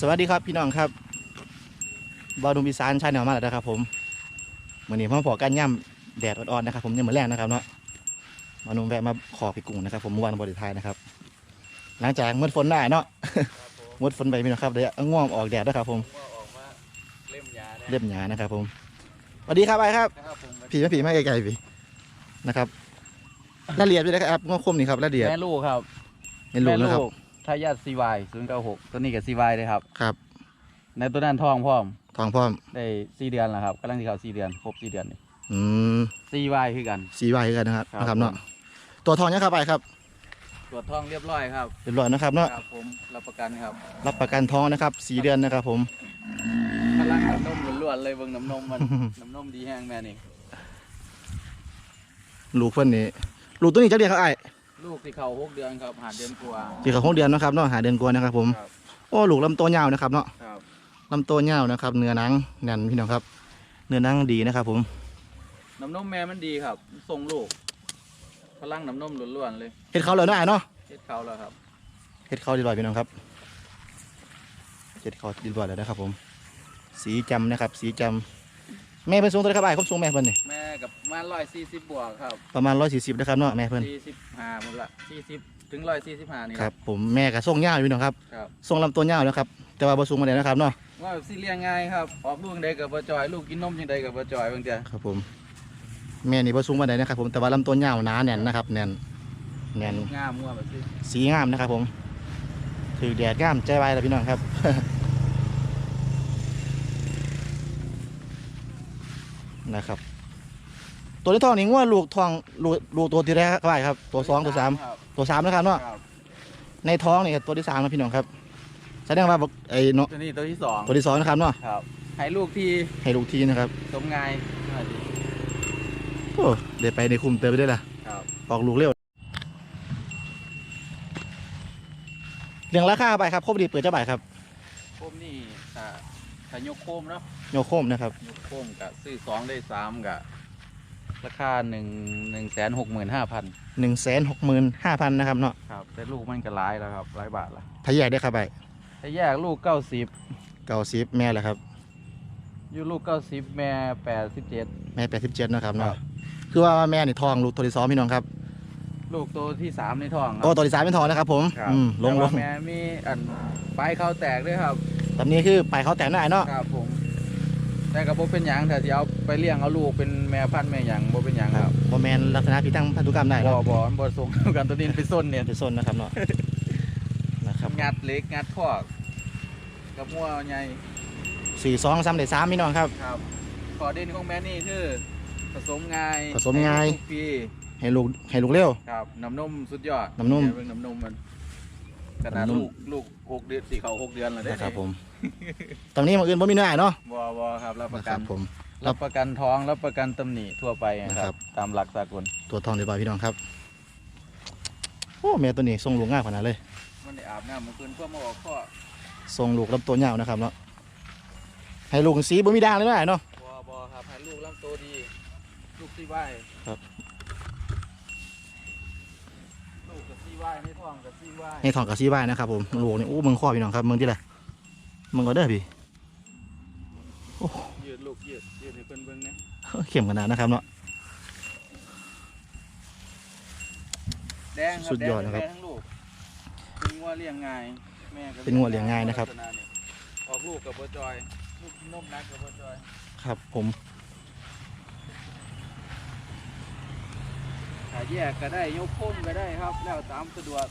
สวัสดีครับพี่น้องครับบาวดุมอีสานชาแนลมาแล้วนะครับ ผมวันนี้พ่อพอกันย่ำแดดอ่อนๆนะครับ ผมยังมือแรกนะครับเนาะบาวดุมแวะมาขอพี่กุ้งนะครับผมเมื่อวานบริทายนะครับ หลังจากมืดฝนได้เนาะมืดฝนไปพี่น้องครับเดี๋ยวเอาง่วงออกแดดด้วยครับ ผมว่าออกมาเล่มยาเนี่ยเรียบหยานะครับ ผมสวัสดีครับไอ้ครับนะครับผมผีมาผีมาไกลๆพี่นะครับละเอียดไปเลยครับง่วงคมนี่ครับละเอียดแม่ลูกครับเห็นลูกนะครับ ทายาท CY 096ตัวนี้กับ CY เลยครับ ครับ ในตัวนั้นทองพร้อม ทองพร้อม ได้4เดือนแล้วครับกำลังที่เขา4เดือนครบ4เดือนนี่อืม CY คือกัน สีใบกันนะครับครับ นะครับเนาะตัวทองเนี่ยครับไอ้ครับตรวจทองเรียบร้อยครับ เรียบร้อยนะครับเนาะครับผมรับประกันครับรับประกันท้องนะครับสีเดือนนะครับผม พลังน้ำนมล้วนๆเลยเบิ่งน้ำนมมัน น้ำนมดีแห้งแม่นี่ลูกเพิ่นนี่ลูกตัวนี้จะเรียกเขาไอ้าย ลูกที่เขา6เดือนครับหาเดือนกว่าที่เขาหกเดือนนะครับเนาะหาเดือนกว่านะครับผมครับ โอ้ลูกลำตัวยาวนะครับเนาะครับลำตัวยาวนะครับ เนื้อหนังแน่นพี่น้องครับ เนื้อหนังดีนะครับผมน้ำนมแม่มันดีครับส่งลูก พลังน้ำนมล้วนๆเลยเห็ดเขาเลยเนาะไอ้ายเนาะเฮ็ดเขาแล้วครับเห็ดเขาดีบ่อยพี่น้องครับเห็ดเขาดีบ่อยแล้วนะครับผม สีจำนะครับ สีจำ แม่เป็นสูงเท่าไหรครับไอ้ายครบสูงแม่เพิ่นนี่แม่กับมา140บวกครับประมาณร้อยสี่สิบนะครับเนาะแม่เพิ่นสี่สิบห้าหมดละสี่สิบถึงร้อยสี่สิบห้านี่ครับผมแม่กับทรงยาวอยู่พี่น้องครับครับทรงลำตัวยาวนะครับแต่ว่าบ่สูงมาเลยนะครับเนาะว่าสิเลี้ยงง่ายครับออกลูกจังใดกับบ่จอยลูกกินนมจังใดกับบ่จอยบางเทีครับผมแม่นี่บ่สูงมาเลยนะครับผมแต่ว่าลำตัวยาวหนาแน่นนะครับแน่นแน่นงามงัวแบบนี้สีงามนะครับผมถือแดดงามใจไวแล้วพี่น้องครับ นะครับ ตัวที่ทองนี่ว่าลูกทองลูกลูกตัวที่แรกครับครับ ตัวสองตัวสามครับตัวสามนะครับเนาะครับในท้องนี่ตัวที่สามนะพี่น้องครับแสดงว่าบอกไอ้เนาะตัวนี้ตัวที่สองตัวที่สองนะครับเนาะครับให้ลูกที่ให้ลูกทีนะครับสมง่ายน่าดีโอ้เดี๋ยวไปในคุมเติมไปได้ละครับออกลูกเร็วเรื่องราคาไปครับครบดีเปิดเจ้าบ่ายครับโคมนี่ ถ้าถ้ายกโคมเนาะโยโคมนะครับ ยกโคมกับซื้อสองได้สามกับราคาหนึ่งหนึ่งแสนหกหมื่นห้าพันหนึ่งแสนหกหมื่นห้าพันนะครับเนาะครับ แต่ลูกมันก็หลายแล้วครับหลายบาทละถ้าแยกได้ครับไปถ้าแยกลูกเก้าสิบเก้าสิบแม่แหละครับ อยู่ลูกเก้าสิบแม่แปดสิบเจ็ด แม่แปดสิบเจ็ดนะครับครัเนาะบ คือว่าแม่นี่ทองลูกตัวที่สองพี่น้องครับลูกตัวที่สามในท้องครัโอ้ตัวที่สามเป็นทองนะครับผมครับอืมลงลแต่ว่างแม่มีอันปลายเขาแตกด้วยครับ ตำนี้คือไปเขาแต่งหน้าเนาะครับผม แต่กับโบเป็นหยังแต่ที่เอาไปเลี้ยงเอาลูกเป็นแม่พันธุ์แม่หยังโบเป็นหยังครับบอแมนลักษณะพิทังพันธุกรรมได้บ่เนาะบ่มันบ่ส่งกันตัวนี้เป็นส้นเนี่ยเป็นส้นนะครับเนาะนะครับงัดเหล็กงัดคอกกับมัวใหญ่สี่สองสามเด็ดสามพี่น้องครับ ครับขอเด่นของแม่นี่คือผสมง่ายผสมง่าย ให้ลูกฟรีให้ลูกให้ลูกเร็ว ครับน้ำนมสุดยอดน้ำนมเยเป็นน้ำนมมัน ขนาดน้ำนมลูกลูกหกเดือนสี่เขาหกเดือนแล้วได้นะครับผมตำนี้มันอื่นบ่มีเนื้อเนาะบ่บ่ครับรับประนะคกัรันบผม รับประกันท้องรับประกันตำหนิทั่วไปนะคครัรับ บ ตามหลักสากลตัวทองเรียบร้อยพี่น้องครับโอ้แม่ตัวนี้ทรงลูกง่ายขนาดเลยมันได้อาบน้ำเมื่อคืนเพื่อมาออกข้อทรงลูกลำตัวยาวนะครับเนาะให้ลูกสีบ่มีด่างเลยเนาะเนาะบอบอครับให้ลูกลำโตวดี ลูกซีไหว ครับ ลู กกับซีไหวในท้องกับซีไหวให้ทองกับสีใบนะครับผมลูกนี่โอ้เมืองข้อพี่น้องครับเมืองที่ไรเมืองก็เด้อพี่ยืดลูกยืดยืดให้เพิ่นเบิ่งนะเข้มขนาดนะครับเนาะ แดงครับสุดยอดนะครับแงทั้งลูกเป็นงัวเลี้ยงง่ายแม่ก็เป็นงัวเลี้ยงง่ายนะครับลักษณนี่ออกลูกกับบัจอยลูกนมนักกับบัจอยครับผม ถ้า แยกก็ได้ยกพุ่มก็ได้ครับ แล้วตามสะดวก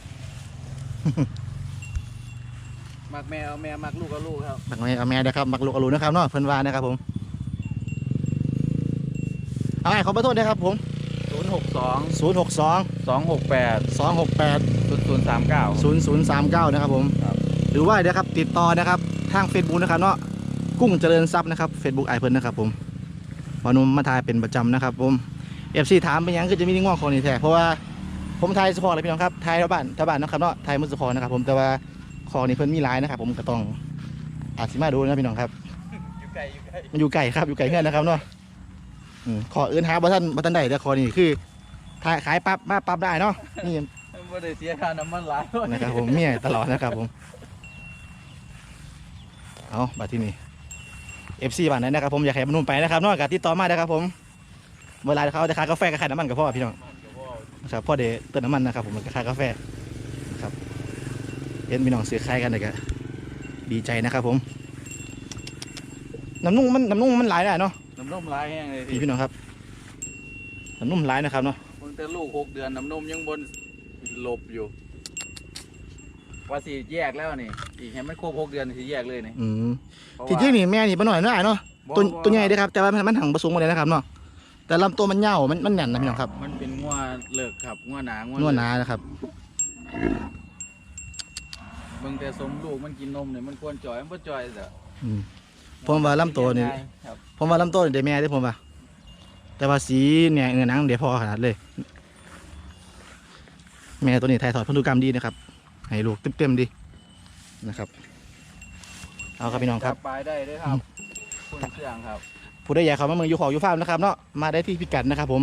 มักแม่เอาแม่มักลูกเอาลูกครับ มักแม่เอาแม่นะครับมักลูกเอาลูกนะครับเนาะเพิ่นว่านะครับผม เอาไงขอประโทษนะครับผม 0 6 2 0 6 2 2 6 8 2 6 8 0 0 3 9 0 0 3 9 นะครับผมครับ หรือว่าเดี๋ยวครับติดต่อนะครับ ทาง Facebook นะครับเนาะกุ้งเจริญทรัพย์นะครับ Facebook ไอเพิ่นนะครับผมวานุมมาทายเป็นประจำนะครับผม เอฟซีถามเป็นหยังคือจะมีนิ่งง่วงของนี่แท้เพราะว่าผมทายสปอร์ตเลยพี่น้องครับทายชาวบ้านชาวบ้านนะครับเนาะทายมุสคอนะครับผมแต่ว่าของนี่เพิ่นมีหลายนะครับผมก็ต้องอาจสิมาดูนะพี่น้องครับอยู่ไกลอยู่ไกลมันอยู่ไก่ครับอยู่ไก่เงื่อนนะครับเนาะอืมขออื่นหาบัท่านบัท่านใดแต่ขอนี่คือขายขายปั๊บมาปั๊บได้เนาะนี่ไม่ได้เสียค่าน้ำมันหลายนะครับผมเมียตลอดนะครับผมเอาบัดที่นี่ FC บ้านนั้นนะครับผมอยากให้บรรนุมไปนะครับเนอกจากติดต่อมานะครับผม เวลาเขาจะขายกาแฟกับขายน้ำมันกับพ่อพี่น้องมันก็บ่นะครับพ่อเดเติมน้ำมันนะครับผมมันก็ขายกาแฟครับเห็นพี่น้องซื้อขายกันเลยก็ดีใจนะครับผมน้ำนุ่มมันน้ำนุ่มมันหลายได้เนาะน้ำนมลายแห้งเลยพี่พี่พี่น้องครับน้ำนุ่มหลายนะครับเนาะเพิ่งแต่ลูกหกเดือนน้ำนมยังบนหลบอยู่ว่าสิแยกแล้วนี่อีกให้มันครบหกเดือนสิแยกเลยนี่อืมเพราะที่ว่า จริงนี่แม่นี่ปหน่อยน้อยเนาะบ่ตัวบ่ตัวใหญ่เด้อครับแต่ว่ามันมันถังประสูงมาเลยนะครับเนาะ แต่ลำตัวมันเหี่ยวมันมันแน่นนะพี่น้องครับมันเป็นงัวเลิกครับงัวหนางวนวดหเลิกนานะครับ เบิ่งแต่สมลูกมันกินนมเนี่ยมันควรจ่อยมันบ่จ่อยเด้ออืม ผมว่าลำตัวนี่ ครับผมว่าลำตัวนี่ได้แม่ได้อผมว่าแต่ว่าสีเนี่ยเงินนังเดี๋ยวพอขนาดเลย แม่ตัวนี้ถ่ายทอดพันธุกรรมดีนะครับให้ลูกเต็มๆดีนะครับ เอาครับพี่น้องครับ จัปลายได้เด้วยครับคุณเสียงครับ ผู้ได้อยากเข้ามาเมืองอยู่ขออยู่ฟาร์มนะครับเนาะมาได้ที่พิกัดนะครับ ผม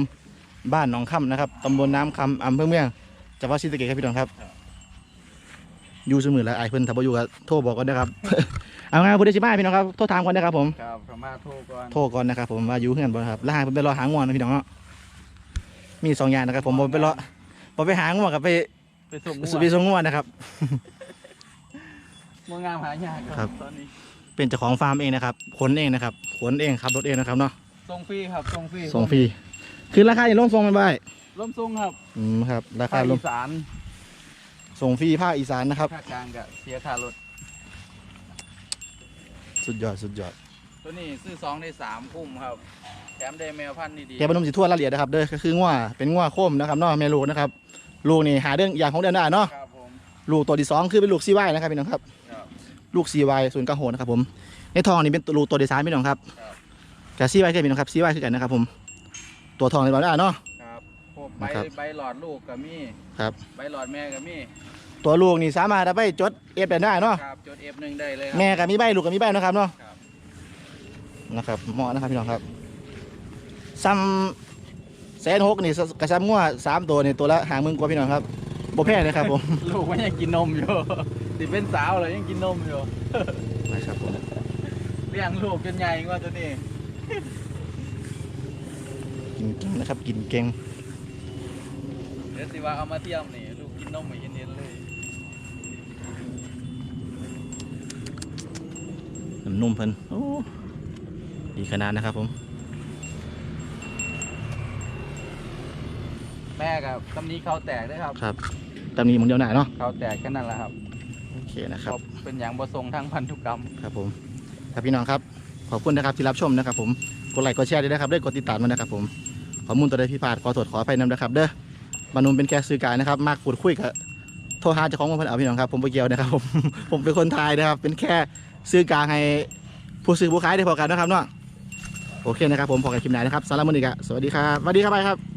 บ้านหนองค่ำนะครับตำบลน้ำคำอำเภอเมืองจังหวัดศรีสะเกษครับพี่น้องครับอยู่เสมอแล้วไอ้ายเพิ่นถ้าบ่อยู่ก็โทรบอกกันนะครับ เอางานผู้ได้สิมาพี่น้องครับโทรถามก่อนนะครับผม ครับสามารถโทรก่อนโทรก่อนนะครับผมว่าอยู่เฮือนบ่ครับแล้วหาเพิ่นไปรอหางวนะพี่น้องเนาะมีสองอย่างนะครับ ผมบ่ไปรอบ่ไปหางวกับไปไปส่งสุบิสงงวนะครับ มัวงามหายากครับตอนนี้ เป็นเจ้าของฟาร์มเองนะครับขนเองนะครับขนเองขับรถเองนะครับเนาะส่งฟรีครับส่งฟรีส่งฟรีคือราคาอย่าลงทรงมันไปร่มส่งครับอืมครับราภาคาคลอีงสานส่งฟรีภาคอีสานนะครับภาคกลางก็เสียค่ารถสุดยอดสุดยอดตัวนี้ซื้อสองได้สามคุ้มครับแถมได้แมวพันธุ์ดีๆแกบรรนมสิทั่วรายละเอียดนะครับเด้อก็คือง่วเป็นง่วโคมนะครับเนาะแม่ลูกนะครับลูกนี่หาเรื่องอย่างของเดือนได้เนาะครับผมลูกตัวที่สองคือเป็นลูกซีไวนะครับพี่น้องครับครับ ลูกซีไวศูนย์เก้าโหนะครับผม ในทองนี่เป็นลูกตัวที่สามพี่น้องครับครับกับซีไวคือพี่น้องครับซีไวคือกันนะครับผม ตัวทองในบ้านได้เนาะ ครับพวกใบนะครับ ใบหลอดลูกก็มีครับ ใบหลอดแม่ก็มีตัวลูกนี่สามารถเอาไปจดเอฟได้เนาะ ครับจด F1 ได้เลยครัแม่กับมีใบลูกกับมีใบนะครับเนาะครับ นะครับเหมาะนะครับพี่น้องครับซ้ำแสนหกนี่กระซ้ำง่วสามตัวนี่ตัวละหางหมึงกว่าพี่น้องครับบ่แพงนะครับผม ลูกมันยังกินนมอยู่ ติเป็นสาวเลยยังกินนมอยู่ นะครับผมเลี้ยงลูกจนใหญ่กว่าตัวนี้กินเก่งนะครับ กินเก่งเดี๋ยวสิว่าเอามาเทียมนี่ลูกกินนมไม่เย็นๆเลยน้ำนุ่มเพิ่นโอ้ดีขนาดนะครับผม แม่กับตำนี้เขาแตกด้วยครับ ครับตำหนี้หมึงเดียวหน่าเนาะ เขาแตกแค่นั้นแหละครับ โอเคนะครับเขาเป็นอย่างประสงค์ทางพันธุกรรมครับผมครับพี่น้องครับ ขอบคุณนะครับที่รับชมนะครับผมกดไลค์กดแชร์ด้วยนะครับด้วยกดติดตามด้วยนะครับผมข้อมูลตัวใดพี่พลาดขอโทษขออภัยนำนะครับ เด้อบรรนุมเป็นแค่สื่อกลายนะครับ มากพูดคุยกับโทรหาเจ้าของมันเพิ่นเอาพี่น้องครับผมไปเกี่ยวนะครับผมผมเป็นคนไทยนะครับ เป็นแค่สื่อกลางให้ผู้ซื้อผู้ขายได้พอกันนะครับเนาะโอเคนะครับผมพอกันคลิปไหนนะครับสำหรับมื้อนี้ก็สวัสดีครับสวัสดีครับไปครับ